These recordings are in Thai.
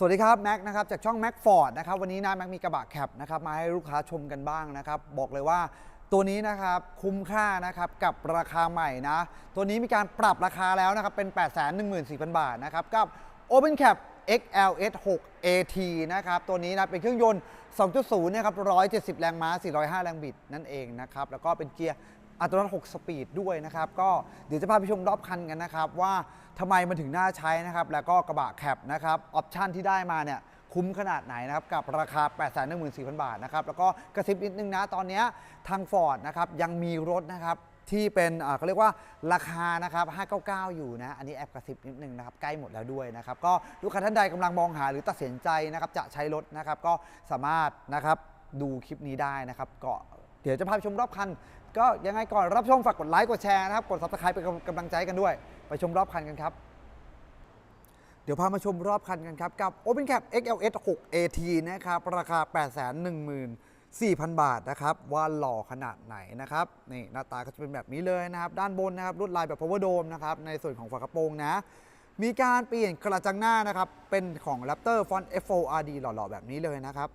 สวัสดีครับแม็กนะครับจากช่องแม็กฟอร์ดนะครับวันนี้นะแม็กมีกระบะแคปนะครับมาให้ลูกค้าชมกันบ้างนะครับบอกเลยว่าตัวนี้นะครับคุ้มค่านะครับกับราคาใหม่นะ ตัวนี้มีการปรับราคาแล้วนะครับเป็น 814,000 บาทนะครับกับ Open Cap XLS 6 AT นะครับตัวนี้นะเป็นเครื่องยนต์ 2.0 นะครับ 170 แรงม้า 405 แรงบิดนั่นเองนะครับแล้วก็เป็นเกียร์ อัตรา6สปีดด้วยนะครับ ก็เดี๋ยวจะพาไปชมรอบคันกันนะครับ ว่าทำไมมันถึงน่าใช้นะครับ แล้วก็กระบะแคปนะครับออปชันที่ได้มาเนี่ยคุ้มขนาดไหนนะครับ กับราคา 814,000 บาทนะครับ แล้วก็กระซิบนิดนึงนะ ตอนนี้ทาง Ford นะครับยังมีรถนะครับที่เป็นเขาเรียกว่าราคานะครับ 599 อยู่นะ อันนี้แอบกระซิบนิดนึงนะครับ ใกล้หมดแล้วด้วยนะครับ ก็ลูกค้าท่านใดกำลังมองหาหรือตัดสินใจนะครับ จะใช้รถนะครับ ก็สามารถนะครับดูคลิปนี้ได้นะครับ ก็เดี๋ยวจะพาไปชมรอบคัน ก็ยังไงก่อนรับชมฝากกดไลค์กดแชร์นะครับ กด subscribe เป็นกำลังใจกันด้วย ไปชมรอบคันกันครับ เดี๋ยวพามาชมรอบคันกันครับ กับ Open Cap XLS 6 AT นะครับ ราคา 814,000 บาทนะครับ ว่าหล่อขนาดไหนนะครับ นี่หน้าตาก็จะเป็นแบบนี้เลยนะครับ ด้านบนนะครับลวดลายแบบ power dome นะครับ ในส่วนของฝากระโปรงนะ มีการเปลี่ยนกระจังหน้านะครับ เป็นของ Raptor Font F4RD หล่อๆแบบนี้เลยนะครับ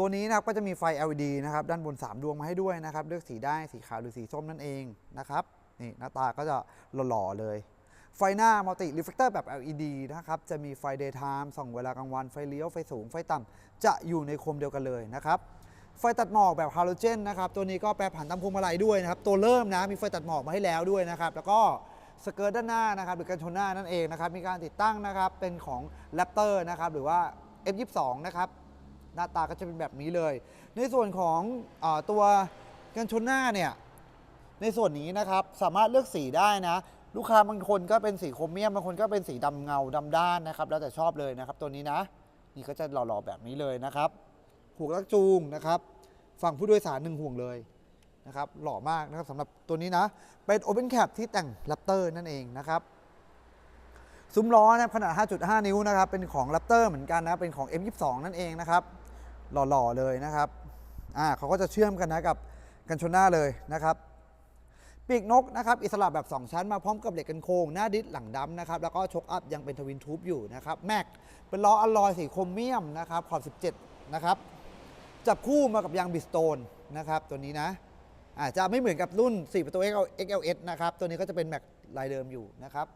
ตัวนี้นะครับก็จะมีไฟ LED นะครับด้านบน 3 ดวงมาให้ด้วยนะครับ เลือกสีได้สีขาวหรือสีส้มนั่นเองนะครับนี่หน้าตาก็จะหล่อๆเลย ไฟหน้ามัลติรีเฟ l เตอร์แบบ LED นะครับจะมีไฟ daytime ส่องเวลากลางวันไฟเลี้ยวไฟสูงไฟต่ำจะอยู่ในโคมเดียวกันเลยนะครับไฟตัดหมอกแบบฮาโลเจนนะครับตัวนี้ก็แปรผันตามพวงมาลัยด้วยนะครับตัวเริ่มนะมีไฟตัดหมอกมาให้แล้วด้วยนะครับแล้วก็สเกิร์ตด้านหน้านะครับหรือกันชนหน้านั่นเองนะครับมีการติดตั้งนะครับเป็นของ Raptor นะครับหรือว่า F22 นะครับ หน้าตาก็จะเป็นแบบนี้เลย ในส่วนของอตัวกันชนหน้าเนี่ยในส่วนนี้นะครับสามารถเลือกสีได้นะ ลูกค้าบางคนก็เป็นสีโครเมียมบางคนก็เป็นสีดำเงาดำด้านนะครับ แล้วแต่ชอบเลยนะครับ ตัวนี้นะ นี่ก็จะหล่อๆแบบนี้เลยนะครับห่วงลักจูงนะครับฝั่งผู้โดยสารหนึ่งห่วงเลยนะครับ หล่อมากนะครับสำหรับตัวนี้นะ เป็น Open Cap ที่แต่ง Raptor นั่นเองนะครับซุ้มล้อนะขนาด 5.5 นิ้วนะครับ เป็นของ Raptor เหมือนกันนะ เป็นของ M22 นั่นเองนะครับ หล่อๆเลยนะครับอ่าเขาก็จะเชื่อมกันนะกับกันชนหน้าเลยนะครับปีกนกนะครับอิสระแบบ 2 ชั้นมาพร้อมกับเหล็กกันโค้งหน้าดิสหลังดำนะครับแล้วก็ชกอัพยังเป็นทวินทูบอยู่นะครับแม็กเป็นล้ออลลอยสีโครเมียมนะครับขอบ 17 นะครับ จับคู่มากับยางบิสโตนนะครับตัวนี้นะอาจจะไม่เหมือนกับรุ่น 4 ประตู XLS นะครับตัวนี้ก็จะเป็นแม็กลายเดิมอยู่นะครับ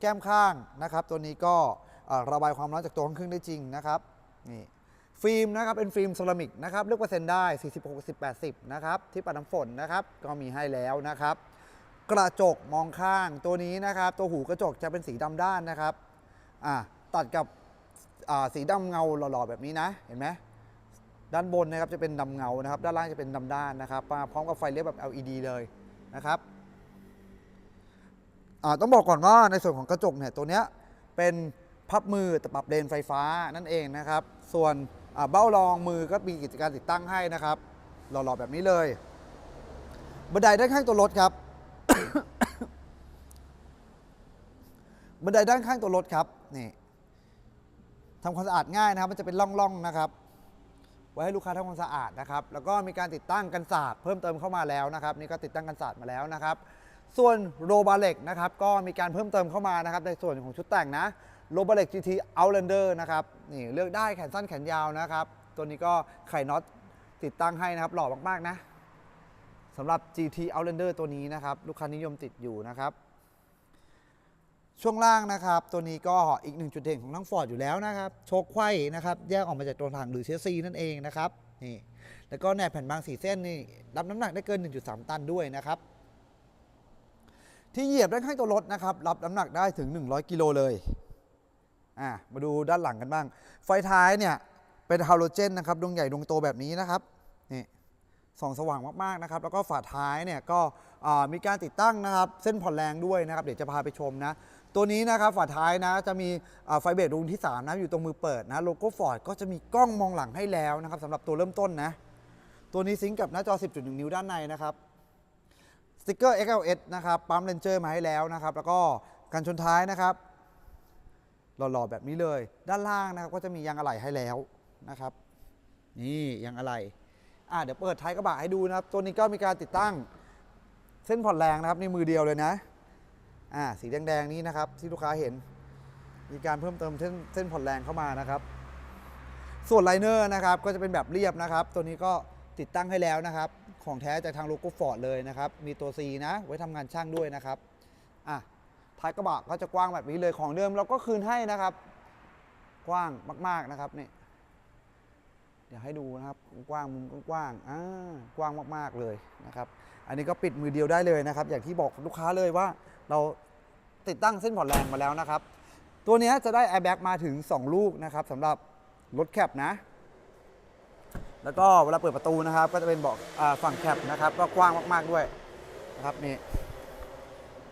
แก้มข้างนะครับตัวนี้ก็ระบายความร้อนจากตัวเครื่องได้จริงนะครับนี่ ฟิล์มนะครับเป็นฟิล์มเซรามิกนะครับเลือกเปอร์เซ็นต์ได้ 40 60 80 นะครับ ที่ปัดน้ำฝนนะครับ ก็มีให้แล้วนะครับ กระจกมองข้างตัวนี้นะครับ ตัวหูกระจกจะเป็นสีดำด้านนะครับอะตัดกับอ่าสีดำเงาหล่อๆแบบนี้นะ เห็นไหมด้านบนนะครับจะเป็นดำเงานะครับ ด้านล่างจะเป็นดำด้านนะครับมาพร้อมกับไฟเลี้ยวแบบ LED เลยนะครับอ่าต้องบอกก่อนว่าในส่วนของกระจกเนี่ยตัวเนี้ยเป็นพับมือแต่ปรับเลนไฟฟ้านั่นเองนะครับ ส่วน เบ้ารองมือก็มีกิจการติดตั้งให้นะครับ หล่อๆแบบนี้เลย บันไดด้านข้างตัวรถครับ บันไดด้านข้างตัวรถครับนี่ทำความสะอาดง่ายนะครับ มันจะเป็นร่องๆนะครับ ไว้ให้ลูกค้าทำความสะอาดนะครับ แล้วก็มีการติดตั้งกันศาสตร์เพิ่มเติมเข้ามาแล้วนะครับ นี่ก็ติดตั้งกันศาสตร์มาแล้วนะครับ ส่วนโรบาเล็กนะครับ ก็มีการเพิ่มเติมเข้ามานะครับ ในส่วนของชุดแต่งนะ โรบเล็ก GT Outlander นะครับนี่เลือกได้แขนสั้นแขนยาวนะครับ ตัวนี้ก็ไข่น็อตติดตั้งให้นะครับ หล่อมาก ๆ นะสำหรับ GT Outlander ตัวนี้นะครับ ลูกค้านิยมติดอยู่นะครับ ช่วงล่างนะครับ ตัวนี้ก็อีกหนึ่งจุดเด่นของทั้งฟอร์ดอยู่แล้วนะครับ โชคไขว้นะครับ แยกออกมาจากตัวถังหรือเชสซีนั่นเองนะครับนี่แล้วก็แหนบแผ่นบางสีเส้นนี่รับน้ำหนักได้เกิน 1.3 ตันด้วยนะครับ ที่เหยียบด้านข้างตัวรถนะครับ รับน้ำหนักได้ถึง 100 กิโลเลย อะมาดูด้านหลังกันบ้าง ไฟท้ายเนี่ยเป็นฮาโลเจนนะครับดวงใหญ่ดวงโตแบบนี้นะครับนี่ส่องสว่างมากๆนะครับ แล้วก็ฝาท้ายเนี่ยก็มีการติดตั้งนะครับ เส้นผ่อนแรงด้วยนะครับ เดี๋ยวจะพาไปชมนะ ตัวนี้นะครับฝาท้ายนะจะมีไฟเบรกดวงที่ 3 นะอยู่ตรงมือเปิดนะโลโก้ฟอร์ดก็จะมีกล้องมองหลังให้แล้วนะครับสำหรับตัวเริ่มต้นนะ ตัวนี้ซิงก์กับหน้าจอ 10.1 นิ้วด้านในนะครับสติกเกอร์ XLS นะครับปั๊มเลนเจอร์มาให้แล้วนะครับ แล้วก็กันชนท้ายนะครับ หล่อๆแบบนี้เลย ด้านล่างนะครับก็จะมียางอะไหล่ให้แล้วนะครับ นี่ยางอะไหล่อะเดี๋ยวเปิดท้ายกระบะให้ดูนะครับ ตัวนี้ก็มีการติดตั้งเส้นผ่อนแรงนะครับในมือเดียวเลยนะอ่าสีแดงๆนี้นะครับ ที่ลูกค้าเห็น มีการเพิ่มเติมเส้นเส้นผ่อนแรงเข้ามานะครับ ส่วนไลเนอร์นะครับก็จะเป็นแบบเรียบนะครับ ตัวนี้ก็ติดตั้งให้แล้วนะครับ ของแท้จากทางโลโก้ฟอร์ดเลยนะครับ มีตัว C นะ ไว้ทำงานช่างด้วยนะครับอะ ท้ายกระบะก็จะกว้างแบบนี้เลยของเดิมเราก็คืนให้นะครับ กว้างมาก ๆนะครับนี่เดี๋ยวให้ดูนะครับกว้างมุมกว้างอ่ากว้างมากๆเลยนะครับ อันนี้ก็ปิดมือเดียวได้เลยนะครับ อย่างที่บอกลูกค้าเลยว่า เราติดตั้งเส้นผ่อนแรงมาแล้วนะครับ ตัวนี้จะได้แอร์แบ็กมาถึง 2 ลูกนะครับสำหรับรถแคปนะ แล้วก็เวลาเปิดประตูนะครับ ก็จะเป็นเบาะอ่าฝั่งแคปนะครับ ก็กว้างมากๆด้วยนะครับนี่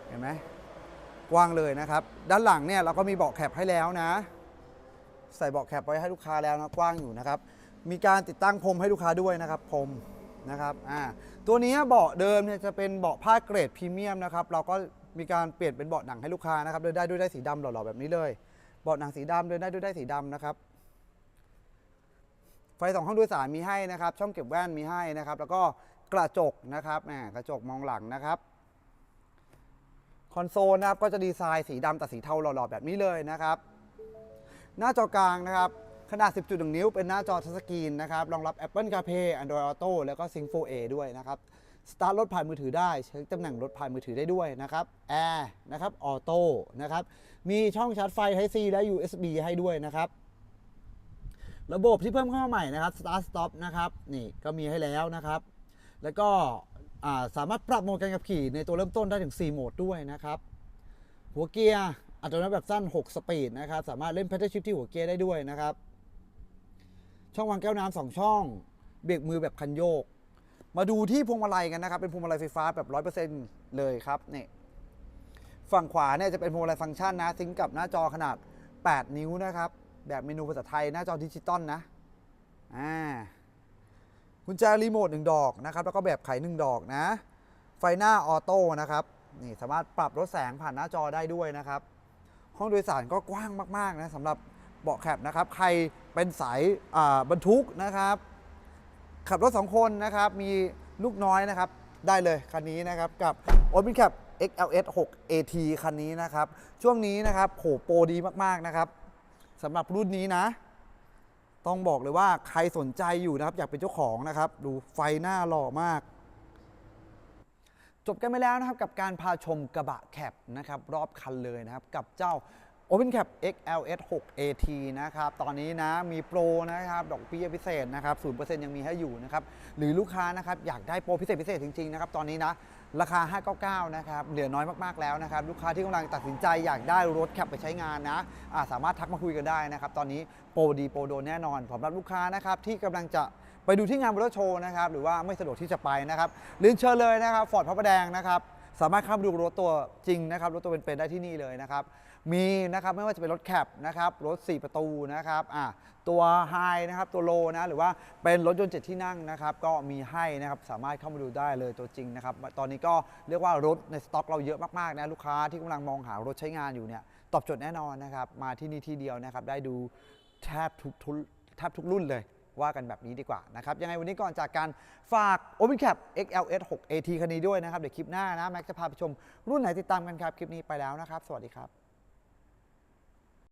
เห็นไหม กว้างเลยนะครับ ด้านหลังเนี่ยเราก็มีเบาะแคปให้แล้วนะ ใส่เบาะแคปไว้ให้ลูกค้าแล้วนะกว้างอยู่นะครับ มีการติดตั้งพรมให้ลูกค้าด้วยนะครับพรมนะครับอ่าตัวนี้เบาะเดิมเนี่ยจะเป็นเบาะผ้าเกรดพรีเมียมนะครับเราก็มีการเปลี่ยนเป็นเบาะหนังให้ลูกค้านะครับเดินได้ด้วยได้สีดำหล่อๆแบบนี้เลยเบาะหนังสีดำเดินได้ด้วยได้สีดำนะครับไฟสองห้องโดยสารมีให้นะครับ ช่องเก็บแว่นมีให้นะครับ แล้วก็กระจกนะครับแหมกระจกมองหลังนะครับ คอนโซลนะครับก็จะดีไซน์สีดำแต่สีเทาหล่อๆแบบนี้เลยนะครับ หน้าจอกลางนะครับขนาด 10.1 นิ้ว เป็นหน้าจอทัชสกรีนนะครับ รองรับ Apple CarPlay Android Auto แล้วก็ Sync 4A ด้วยนะครับ สตาร์ทรถผ่านมือถือได้ เช็คตำแหน่งรถผ่านมือถือได้ด้วยนะครับแอร์นะครับออโต้นะครับ มีช่องชาร์จไฟ Type C และ USB ให้ด้วยนะครับ ระบบที่เพิ่มเข้ามาใหม่นะครับ Start Stop นะครับ นี่ก็มีให้แล้วนะครับ แล้วก็ สามารถปรับโหมดการขับขี่ในตัวเริ่มต้นได้ถึง 4 โหมดด้วยนะครับ หัวเกียร์อัตโนมัติแบบสั้น 6 สปีดนะครับ สามารถเล่น Pedal Shift ที่หัวเกียร์ได้ด้วยนะครับ ช่องวางแก้วน้ำสองช่อง เบรกมือแบบคันโยก มาดูที่พวงมาลัยกันนะครับ เป็นพวงมาลัยไฟฟ้าแบบ 100%เลยครับนี่ฝั่งขวาเนี่ยจะเป็นพวงมาลัยฟังก์ชันนะซิงกับหน้าจอขนาด 8 นิ้วนะครับ แบบเมนูภาษาไทยหน้าจอดิจิตอลนะอ่า กุญแจรีโมทหนึ่งดอกนะครับแล้วก็แบบไขหนึ่งดอกนะ ไฟหน้าออโต้นะครับนี่สามารถปรับลดแสงผ่านหน้าจอได้ด้วยนะครับ ห้องโดยสารก็กว้างมากๆนะสำหรับเบาะแคปนะครับ ใครเป็นสายบรรทุกนะครับ ขับรถ 2 คนนะครับ มีลูกน้อยนะครับ ได้เลยคันนี้นะครับกับ Open Cap XLS 6 AT คันนี้นะครับ ช่วงนี้นะครับโหโปรดีมากๆนะครับสำหรับรุ่นนี้นะ ต้องบอกเลยว่าใครสนใจอยู่นะครับ อยากเป็นเจ้าของนะครับ ดูไฟหน้าหล่อมาก จบกันไปแล้วนะครับกับการพาชมกระบะแคปนะครับรอบคันเลยนะครับ กับเจ้า Open Cap XLS 6 AT นะครับ ตอนนี้นะมีโปรนะครับ ดอกเบี้ยพิเศษนะครับ 0%ยังมีให้อยู่นะครับ หรือลูกค้านะครับ อยากได้โปรพิเศษพิเศษจริง ๆ นะครับ ตอนนี้นะ ราคา 599 นะครับ เหลือน้อยมาก ๆ แล้วนะครับ ลูกค้าที่กำลังตัดสินใจอยากได้รถแคปไปใช้งานนะอ่าสามารถทักมาคุยกันได้นะครับ ตอนนี้โปรดีโปรโดนแน่นอนสำหรับลูกค้านะครับที่กำลังจะไปดูที่งานรถโชว์นะครับ หรือว่าไม่สะดวกที่จะไปนะครับเรียนเชิญเลยนะครับฟอร์ดพระประแดงนะครับ สามารถเข้าไปดูรถตัวจริงนะครับรถตัวเป็นๆได้ที่นี่เลยนะครับ มีนะครับไม่ว่าจะเป็นรถแคปนะครับรถ 4 ประตูนะครับอะตัวไฮนะครับตัวโลนะหรือว่าเป็นรถยนต์7ที่นั่งนะครับ ก็มีให้นะครับสามารถเข้ามาดูได้เลยตัวจริงนะครับ ตอนนี้ก็เรียกว่ารถในสต็อกเราเยอะมากๆนะลูกค้าที่กำลังมองหารถใช้งานอยู่เนี่ยตอบโจทย์แน่นอนนะครับมาที่นี่ที่เดียวนะครับได้ดูแทบทุกทุกแทบทุกรุ่นเลย ว่ากันแบบนี้ดีกว่านะครับยังไงวันนี้ก่อนจากการฝาก Open Cap XLS 6 AT คันนี้ด้วยนะครับเดี๋ยวคลิปหน้านะแม็กจะพาไปชมรุ่นไหนติดตามกันครับคลิปนี้ไปแล้วนะครับ สวัสดีครับ